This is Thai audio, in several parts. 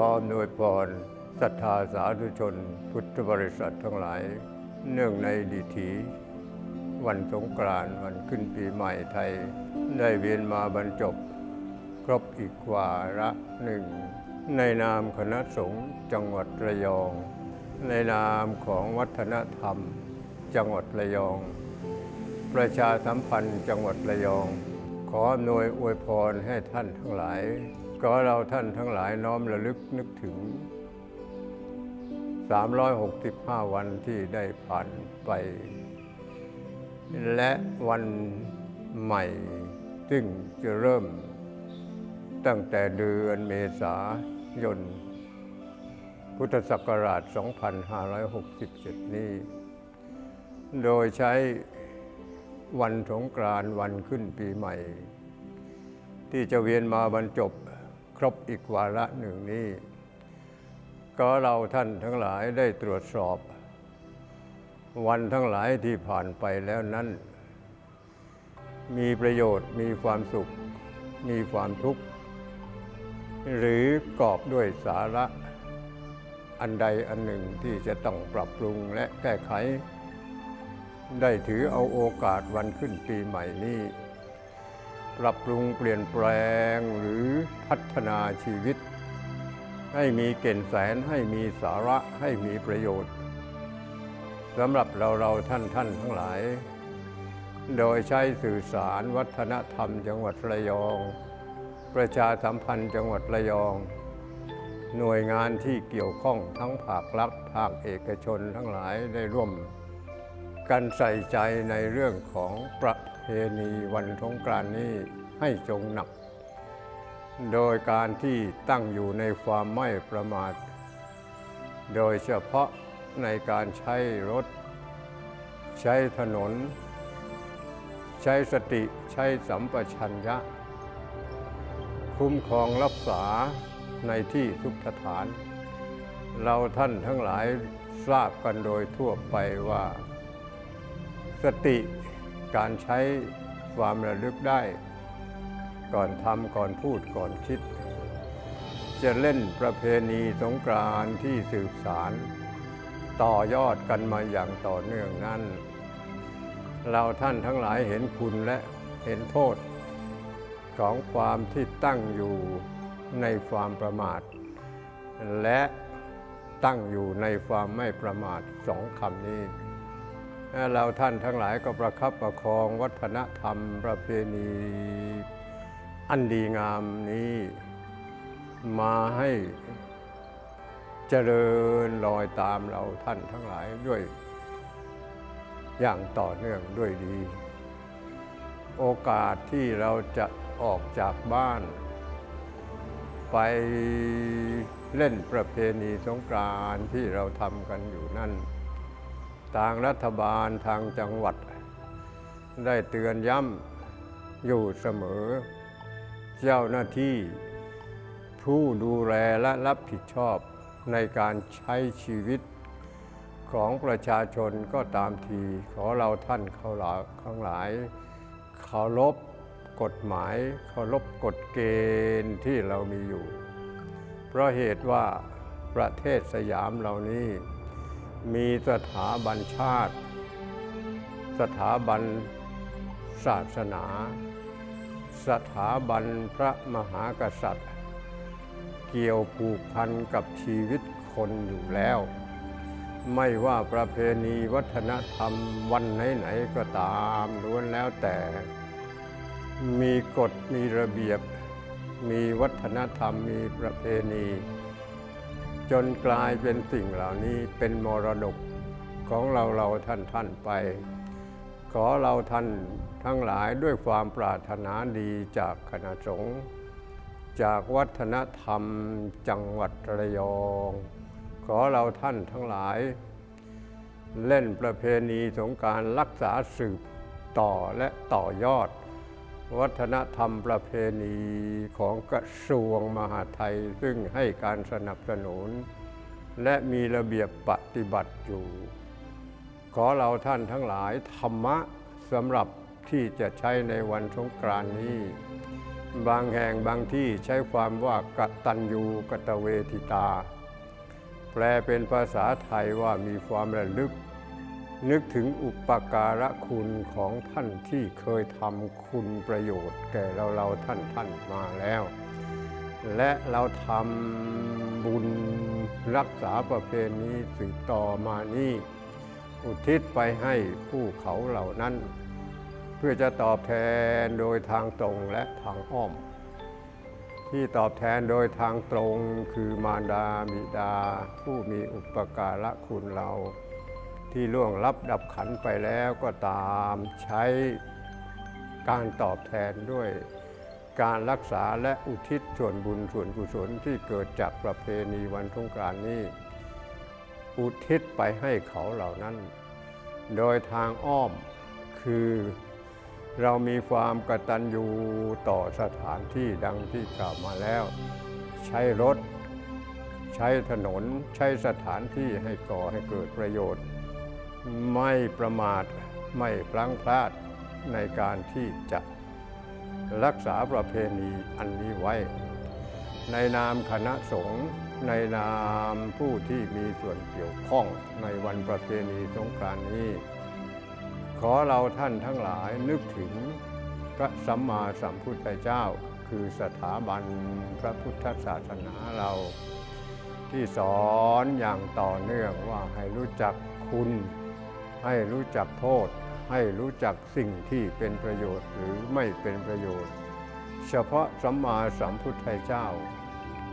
ออนวยพรศรัทธาสาธุชน พุทธบริษัททั้งหลาย เนื่องในดีถี วันสงกรานต์วันขึ้นปีใหม่ไทย ได้เวียนมาบรรจบ ครบอีกวาระหนึ่ง ในนามคณะสงฆ์จังหวัดระยอง ในนามของวัฒนธรรม จังหวัดระยอง ประชาสัมพันธ์จังหวัดระยอง ขออำนวยอวยพรให้ท่านทั้งหลาย ก็เราท่านทั้งหลายน้อมระลึกนึกถึง 365 วันที่ได้ผ่านไป และวันใหม่ ซึ่งจะเริ่ม ตั้งแต่เดือนเมษายน พุทธศักราช 2567 นี้ โดยใช้วันสงกรานต์วันขึ้นปีใหม่ ที่จะเวียนมาบรรจบ ครบอีกวาระหนึ่งนี้ ก็เราท่านทั้งหลายได้ตรวจสอบ วันทั้งหลายที่ผ่านไปแล้วนั้น มีประโยชน์มีความสุข มีความทุกข์ หรือกอบด้วยสาระอันใดอันหนึ่งที่จะต้องปรับปรุงและแก้ไข ได้ถือเอาโอกาสวันขึ้นปีใหม่นี้ ปรับปรุงเปลี่ยนแปลงหรือพัฒนาชีวิต ให้มีเก่นแสนให้มีสาระให้มีประโยชน์สำหรับเราเราท่านท่านทั้งหลาย โดยใช้สื่อสารวัฒนธรรมจังหวัดระยอง ประชาสัมพันธ์จังหวัดระยอง หน่วยงานที่เกี่ยวข้องทั้งภาครัฐภาคเอกชนทั้งหลายได้ร่วม กันใส่ใจในเรื่องของประ เพณีวันสงกรานต์นี้ให้จงหนัก โดยการที่ตั้งอยู่ในความไม่ประมาท โดยเฉพาะในการใช้รถ ใช้ถนน ใช้สติใช้สัมปชัญญะ คุ้มครองรักษาในที่ทุกสถาน เราท่านทั้งหลายทราบกันโดยทั่วไปว่า สติ การใช้ความระลึกได้ ก่อนทำก่อนพูดก่อนคิด จะเล่นประเพณีสงกรานต์ที่สืบสารต่อยอดกันมาอย่างต่อเนื่องนั้น เราท่านทั้งหลายเห็นคุณและเห็นโทษ ของความที่ตั้งอยู่ในความประมาท และตั้งอยู่ในความไม่ประมาทสองคำนี้ เราท่านทั้งหลายก็ประคับประคองวัฒนธรรมประเพณี อันดีงามนี้ มาให้เจริญรอยตามเราท่านทั้งหลายด้วย อย่างต่อเนื่องด้วยดี โอกาสที่เราจะออกจากบ้าน ไปเล่นประเพณีสงกรานที่เราทำกันอยู่นั่น ทางรัฐบาลทางจังหวัด ได้เตือนย้ำอยู่เสมอ เจ้าหน้าที่ผู้ดูแลและรับผิดชอบในการใช้ชีวิตของประชาชนก็ตามทีขอเราท่านเขาหลาข้างหลายเคารพกฎหมายเคารพกฎเกณฑ์ที่เรามีอยู่ เพราะเหตุว่าประเทศสยามเหล่านี้ มีสถาบันชาติ สถาบันศาสนา สถาบันพระมหากษัตริย์ เกี่ยวผูกพันกับชีวิตคนอยู่แล้ว ไม่ว่าประเพณีวัฒนธรรมวันไหนๆก็ตามล้วนแล้วแต่ มีกฎมีระเบียบ มีวัฒนธรรมมีประเพณี จนกลายเป็นสิ่งเหล่านี้เป็นมรดกของเราเราท่านท่านไป ขอเราท่านทั้งหลายด้วยความปรารถนาดีจากคณะสงฆ์จากวัฒนธรรมจังหวัดระยอง ขอเราท่านทั้งหลาย เล่นประเพณีสงการรักษาสืบต่อและต่อยอด วัฒนธรรมประเพณีของกระทรวงมหาดไทย ซึ่งให้การสนับสนุน และมีระเบียบปฏิบัติอยู่ ขอเราท่านทั้งหลายธรรมะสำหรับที่จะใช้ในวันสงกรานต์นี้ บางแห่งบางที่ใช้ความว่ากตัญญูกตเวทิตา แปลเป็นภาษาไทยว่ามีความระลึก นึกถึงอุปการะคุณของท่านที่เคยทำคุณประโยชน์ แก่เราเราท่านท่านมาแล้ว และเราทำบุญรักษาประเพณีสืบต่อมานี้อุทิศไปให้ผู้เขาเหล่านั้น เพื่อจะตอบแทนโดยทางตรงและทางอ้อม ที่ตอบแทนโดยทางตรงคือมารดาบิดา ผู้มีอุปการะคุณเรา ที่ล่วงลับดับขันไปแล้วก็ตามใช้การตอบแทนด้วยการรักษาและอุทิศส่วนบุญส่วนกุศลที่เกิดจากประเพณีวันสงกรานต์นี้ อุทิศไปให้เขาเหล่านั้น โดยทางอ้อมคือเรามีความกตัญญูต่อสถานที่ดังที่กล่าวมาแล้ว ใช้รถ ใช้ถนนใช้สถานที่ให้ก่อให้เกิดประโยชน์ ไม่ประมาทไม่พลั้งพลาดในการที่จะรักษาประเพณีอันนี้ไว้ ในนามคณะสงฆ์ในนามผู้ที่มีส่วนเกี่ยวข้องในวันประเพณีสงกรานต์นี้ ขอเราท่านทั้งหลายนึกถึงพระสัมมาสัมพุทธเจ้า คือสถาบันพระพุทธศาสนาเรา ที่สอนอย่างต่อเนื่องว่าให้รู้จักคุณ ให้รู้จักโทษ ให้รู้จักสิ่งที่เป็นประโยชน์หรือไม่เป็นประโยชน์ เฉพาะสัมมาสัมพุทธเจ้า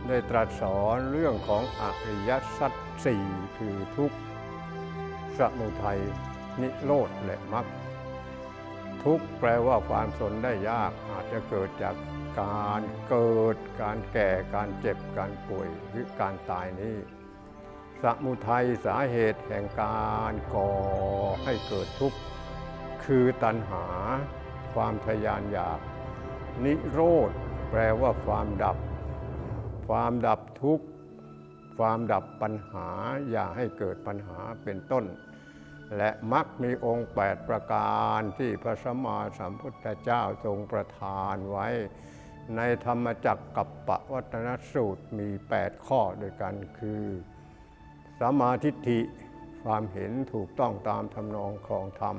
ได้ตรัสสอนเรื่องของอริยสัจสี่คือทุกข์สมุทัยนิโรธและมรรคทุกข์แปลว่าความสนได้ยากอาจจะเกิดจากการเกิด การแก่การเจ็บการป่วยหรือการตายนี้ สมุทัยสาเหตุแห่งการก่อให้เกิดทุกข์ คือตัณหา ความทยานอยาก นิโรธแปลว่าความดับ ความดับทุกข์ ความดับปัญหาอย่าให้เกิดปัญหาเป็นต้น และมักมีองค์ 8 ประการที่พระสัมมาสัมพุทธเจ้าทรงประทานไว้ ในธรรมจักรกับปวัตนสูตรมี 8 ข้อด้วยกันคือ สัมมาทิฏฐิความเห็นถูกต้องตามทำนองครองธรรม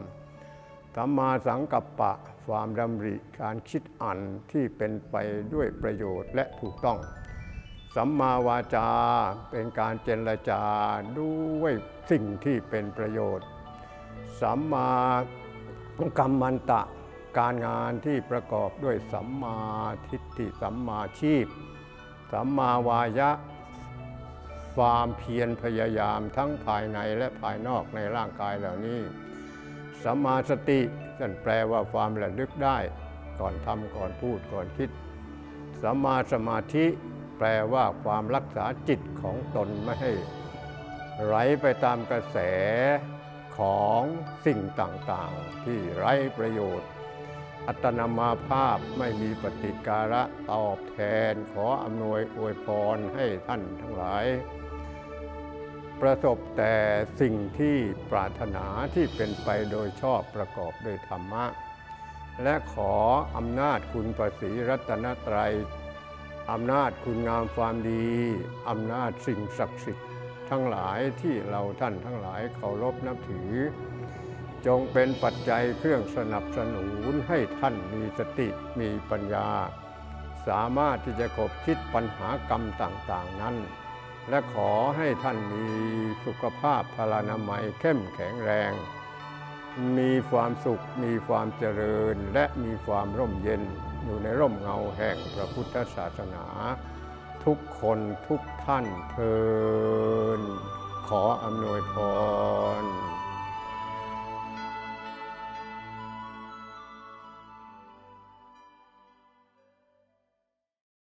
สัมมาสังกัปปะ ความดำริการคิดอ่านที่เป็นไปด้วยประโยชน์และถูกต้อง สัมมาวาจาเป็นการเจรจาด้วยสิ่งที่เป็นประโยชน์ สัมมากรรมันตะ การงานที่ประกอบด้วยสัมมาทิฏฐิสัมมาชีพ สัมมาวายะ ความเพียรพยายามทั้งภายในและภายนอกในร่างกายเหล่านี้สัมมาสตินั่นแปลว่าความระลึกได้ ก่อนทำก่อนพูดก่อนคิดสัมมาสมาธิแปลว่าความรักษาจิตของตนไม่ให้ไหลไปตามกระแสของสิ่งต่างๆ ที่ไร้ประโยชน์ อัตนามาภาพไม่มีปฏิการะตอบแทนขออำนวยอวยพรให้ท่านทั้งหลาย ประสบแต่สิ่งที่ปรารถนาที่เป็นไปโดยชอบประกอบด้วยธรรมะ และขออำนาจคุณประสีรัตนตรัยอำนาจคุณงามความดีอำนาจสิ่งศักดิ์สิทธิ์ทั้งหลายที่เราท่านทั้งหลายเคารพนับถือ จงเป็นปัจจัยเครื่องสนับสนุนให้ท่านมีสติมีปัญญา สามารถที่จะกบคิดปัญหากรรมต่างๆนั้น และขอให้ท่านมีสุขภาพพลานามัยเข้มแข็งแรง มีความสุขมีความเจริญและมีความร่มเย็นอยู่ในร่มเงาแห่งพระพุทธศาสนา ทุกคนทุกท่านเทินขออำนวยพร